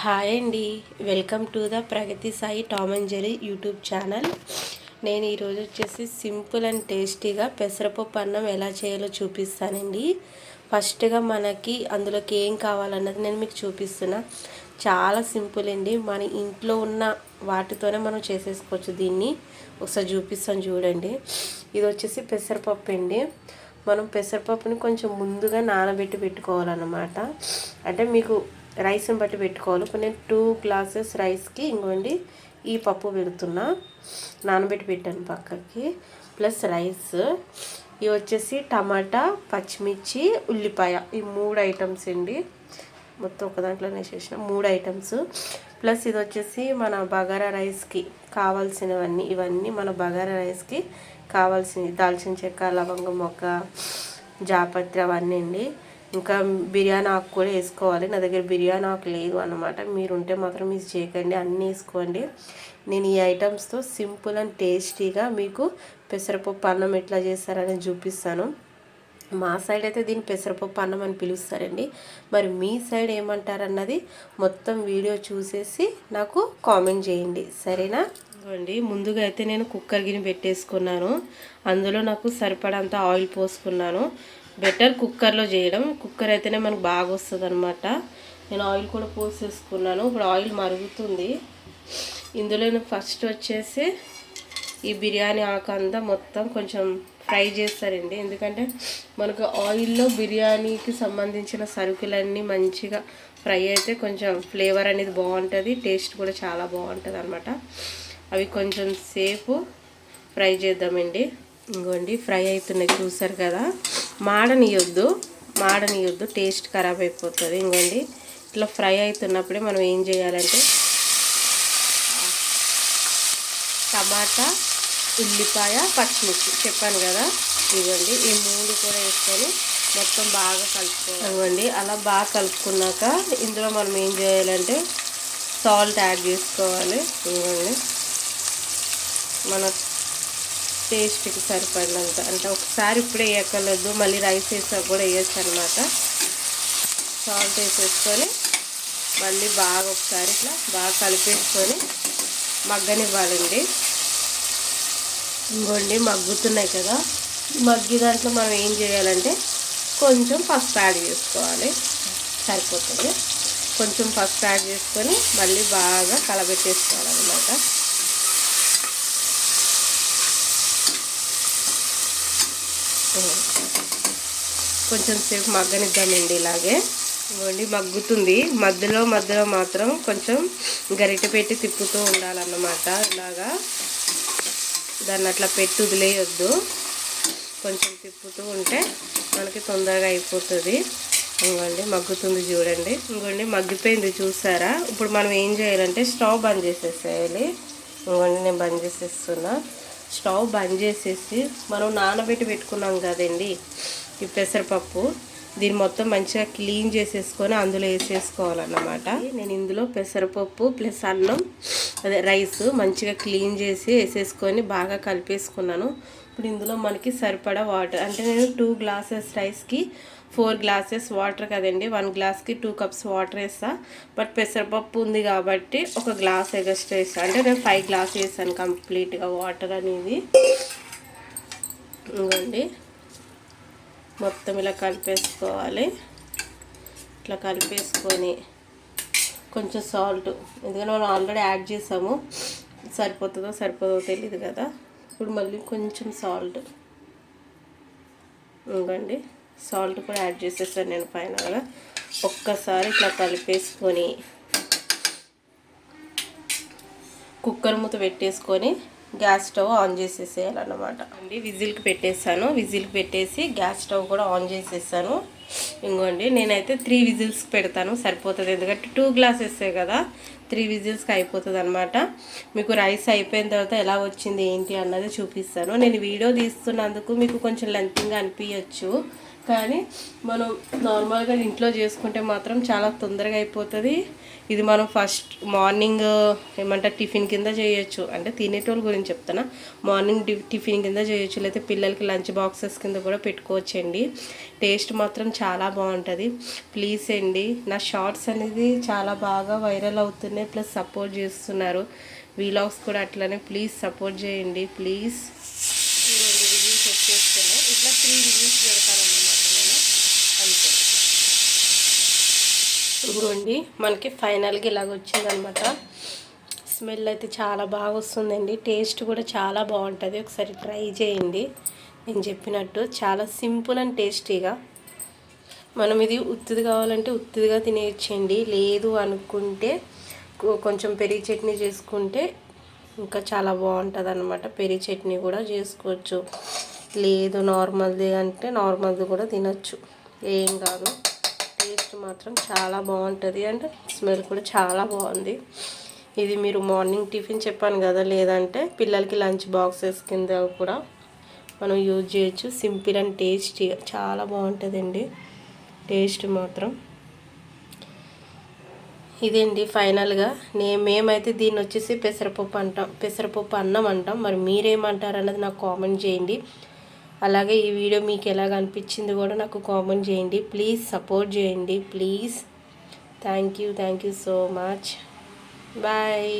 Hi అండి. Welcome to the Pragathi Sai Tom and Jerry YouTube channel. నేను ఈరోజు వచ్చేసి సింపుల్ అండ్ టేస్టీగా పెసరపప్పు అన్నం ఎలా చేయాలో చూపిస్తానండి. ఫస్ట్గా మనకి అందులోకి ఏం కావాలన్నది నేను మీకు చూపిస్తున్నా. చాలా సింపుల్ అండి. మన ఇంట్లో ఉన్న వాటితోనే మనం చేసేసుకోవచ్చు దీన్ని. ఒకసారి చూపిస్తాను చూడండి. ఇది వచ్చేసి పెసరపప్పు అండి. మనం పెసరపప్పుని కొంచెం ముందుగా నానబెట్టి పెట్టుకోవాలన్నమాట. అంటే మీకు రైస్ని బట్టి పెట్టుకోవాలి. ఇప్పుడు నేను టూ గ్లాసెస్ రైస్కి ఇంకోండి ఈ పప్పు పెడుతున్నా. నానబెట్టి పెట్టాను పక్కకి. Plus rice. ఇవి వచ్చేసి టమాటా పచ్చిమిర్చి ఉల్లిపాయ. ఈ మూడు ఐటమ్స్ అండి. మొత్తం ఒక దాంట్లోనే వేసేసిన మూడు ఐటమ్స్. ప్లస్ ఇది వచ్చేసి మన బగారా రైస్కి కావాల్సినవన్నీ ఇవన్నీ మన బగారా రైస్కి కావాల్సినవి. దాల్చిన చెక్క లవంగం మొక్క జాపత్రి అవన్నీ అండి. ఇంకా బిర్యానీ ఆకు కూడా వేసుకోవాలి. నా దగ్గర బిర్యానీ ఆకు లేదు అనమాట మీరు ఉంటే మాత్రం మిస్ చేయకండి. అన్నీ వేసుకోండి. నేను ఈ ఐటమ్స్తో సింపుల్ అండ్ టేస్టీగా మీకు పెసరపప్పు అన్నం ఎట్లా చేస్తారని చూపిస్తాను. మా సైడ్ అయితే దీన్ని పెసరపప్పు అన్నం అని పిలుస్తారండి. మరి మీ సైడ్ ఏమంటారన్నది మొత్తం వీడియో చూసేసి నాకు కామెంట్ చేయండి. సరేనా? అండి ముందుగా అయితే నేను కుక్కర్ గిన్నె పెట్టేసుకున్నాను. అందులో నాకు సరిపడంత ఆయిల్ పోసుకున్నాను. బెటర్ కుక్కర్లో చేయడం. కుక్కర్ అయితేనే మనకు బాగా వస్తుంది అనమాట నేను ఆయిల్ కూడా పోసేసుకున్నాను. ఇప్పుడు ఆయిల్ మరుగుతుంది. ఇందులో నేను ఫస్ట్ వచ్చేసి ఈ బిర్యానీ ఆకంతా మొత్తం కొంచెం ఫ్రై చేస్తారండి. ఎందుకంటే మనకు ఆయిల్లో బిర్యానీకి సంబంధించిన సరుకులన్నీ మంచిగా ఫ్రై అయితే కొంచెం ఫ్లేవర్ అనేది బాగుంటుంది. టేస్ట్ కూడా చాలా బాగుంటుంది అనమాట అవి కొంచెం సేపు ఫ్రై చేద్దామండి. ఇంకోండి ఫ్రై అవుతున్నాయి చూసారు కదా. మాడనియొద్దు మాడనియొద్దు టేస్ట్ ఖరాబ్ అయిపోతుంది. ఇంకోండి ఇట్లా ఫ్రై అవుతున్నప్పుడే మనం ఏం చేయాలంటే టమాటా ఉల్లిపాయ పచ్చిమిర్చి. చెప్పాను కదా? ఇవ్వండి ఈ మూడు కూడా వేసుకొని మొత్తం బాగా కలుపుకోవాలి. ఇవ్వండి అలా బాగా కలుపుకున్నాక ఇందులో మనం ఏం చేయాలంటే సాల్ట్ యాడ్ చేసుకోవాలి. ఇవ్వండి మన టేస్ట్కి సరిపడినంత అంటే ఒకసారి ఇప్పుడే వేయకలేదు మళ్ళీ రైస్ వేసాక కూడా వేయచ్చు అనమాట సాల్ట్ వేసేసుకొని మళ్ళీ బాగా ఒకసారి ఇట్లా బాగా కలిపేసుకొని మగ్గనివ్వాలండి. ఇంకోండి మగ్గుతున్నాయి కదా. మగ్గి దాంట్లో మనం ఏం చేయాలంటే కొంచెం పసుపు యాడ్ చేసుకోవాలి. సరిపోతుంది. కొంచెం పసుపు యాడ్ చేసుకొని మళ్ళీ బాగా కలబెట్టేసుకోవాలన్నమాట. కొంచెం సేపు మగ్గనిద్దామండి ఇలాగే. ఇవ్వండి మగ్గుతుంది. మధ్యలో మధ్యలో మాత్రం కొంచెం గరిటె పెట్టి తిప్పుతూ ఉండాలన్నమాట. ఇలాగా దాన్ని అట్లా పెట్టి వదిలేయొద్దు. కొంచెం తిప్పుతూ ఉంటే మనకి తొందరగా అయిపోతుంది. ఇంకోండి మగ్గుతుంది చూడండి. ఇంకోండి మగ్గిపోయింది చూసారా? ఇప్పుడు మనం ఏం చేయాలంటే స్టవ్ బంద్ చేసేసేయాలి. ఇంకోండి నేను బంద్ చేసేస్తున్నా. స్టవ్ బంద్ చేసేసి మనం నానబెట్టి పెట్టుకున్నాం కదండి ఈ పెసరపప్పు. దీన్ని మొత్తం మంచిగా క్లీన్ చేసేసుకొని అందులో వేసేసుకోవాలన్నమాట. నేను ఇందులో పెసరపప్పు ప్లస్ అన్నం అదే రైస్ మంచిగా క్లీన్ చేసి వేసేసుకొని బాగా కలిపేసుకున్నాను. ఇప్పుడు ఇందులో మనకి సరిపడా వాటర్ అంటే నేను టూ గ్లాసెస్ రైస్కి ఫోర్ గ్లాసెస్ వాటర్ కదండి. వన్ గ్లాస్కి టూ కప్స్ వాటర్ వేస్తా. బట్ పెసరపప్పు ఉంది కాబట్టి ఒక గ్లాస్ ఎగస్ట్రా వేస్తాను అంటే నేను ఫైవ్ గ్లాస్ వేసాను కంప్లీట్గా వాటర్ అనేది. ఇవ్వండి మొత్తం ఇలా కలిపేసుకోవాలి. ఇట్లా కలిపేసుకొని కొంచెం సాల్ట్. ఎందుకంటే మనం ఆల్రెడీ యాడ్ చేసాము. సరిపోతుందో సరిపోదో తెలియదు కదా. ఇప్పుడు మళ్ళీ కొంచెం సాల్ట్. ఇంకండి సాల్ట్ కూడా యాడ్ చేసేసాను నేను ఫైనల్గా. ఒక్కసారి ఇట్లా కలిపేసుకొని కుక్కర్ మూత పెట్టేసుకొని గ్యాస్ స్టవ్ ఆన్ చేసేసేయాలన్నమాట. అండి విజిల్కి పెట్టేసాను విజిల్కి పెట్టేసి గ్యాస్ స్టవ్ కూడా ఆన్ చేసేసాను. ఇంకోండి నేనైతే త్రీ విజిల్స్కి పెడతాను. సరిపోతుంది ఎందుకంటే టూ గ్లాసెస్ కదా త్రీ విజిల్స్కి అయిపోతుంది అనమాట మీకు రైస్ అయిపోయిన తర్వాత ఎలా వచ్చింది ఏంటి అన్నది చూపిస్తాను. నేను వీడియో తీస్తున్నందుకు మీకు కొంచెం లెంతింగ్గా అనిపించచ్చు కానీ మనం నార్మల్గా ఇంట్లో చేసుకుంటే మాత్రం చాలా తొందరగా అయిపోతుంది. ఇది మనం ఫస్ట్ మార్నింగ్ ఏమంటారు టిఫిన్ కింద చేయొచ్చు. అంటే తినేటోళ్ళ గురించి చెప్తాను మార్నింగ్ టిఫిన్ కింద చేయొచ్చు. లేకపోతే పిల్లలకి లంచ్ బాక్సెస్ కింద కూడా పెట్టుకోవచ్చండి. టేస్ట్ మాత్రం చాలా బాగుంటుంది. ప్లీజ్ అండి నా షార్ట్స్ అనేది చాలా బాగా వైరల్ అవుతున్నాయి. ప్లస్ సపోర్ట్ చేస్తున్నారు. వీలాగ్స్ కూడా అట్లనే ప్లీజ్ సపోర్ట్ చేయండి. ప్లీజ్. ఇట్లా త్రీ రివ్యూస్ పెడతానన్నమాట నేను అంతే ఇదిగోండి మనకి ఫైనల్గా ఇలాగ వచ్చిందనమాట. స్మెల్ అయితే చాలా బాగా వస్తుందండి. టేస్ట్ కూడా చాలా బాగుంటుంది. ఒకసారి ట్రై చేయండి. నేను చెప్పినట్టు చాలా సింపుల్ అండ్ టేస్టీగా. మనం ఇది ఉత్తిది కావాలంటే ఉత్తిదిగా తినేయచ్చండి. లేదు అనుకుంటే కొంచెం పెరిగి చట్నీ చేసుకుంటే ఇంకా చాలా బాగుంటుంది అనమాట పెరిగి చట్నీ కూడా చేసుకోవచ్చు. లేదు నార్మల్ది అంటే నార్మల్ది కూడా తినచ్చు. ఏం కాదు. మాత్రం చాలా బాగుంటుంది అండ్ స్మెల్ కూడా చాలా బాగుంది. ఇది మీరు మార్నింగ్ టిఫిన్ చెప్పాను కదా లేదంటే పిల్లలకి లంచ్ బాక్సెస్ కింద కూడా మనం యూజ్ చేయొచ్చు. సింపుల్ అండ్ టేస్టీ చాలా బాగుంటుందండి. టేస్ట్ మాత్రం. ఇదండి ఫైనల్గా? నే మేమైతే దీన్ని వచ్చేసి పెసరపప్పు అంటాం పెసరపప్పు అన్నం అంటాం. మరి మీరేమంటారు అన్నది నాకు కామెంట్ చేయండి. అలాగే ఈ వీడియో మీకు ఎలాగ అనిపించింది కూడా నాకు కామెంట్ చేయండి. ప్లీజ్ సపోర్ట్ చేయండి. Please thank you thank you so much bye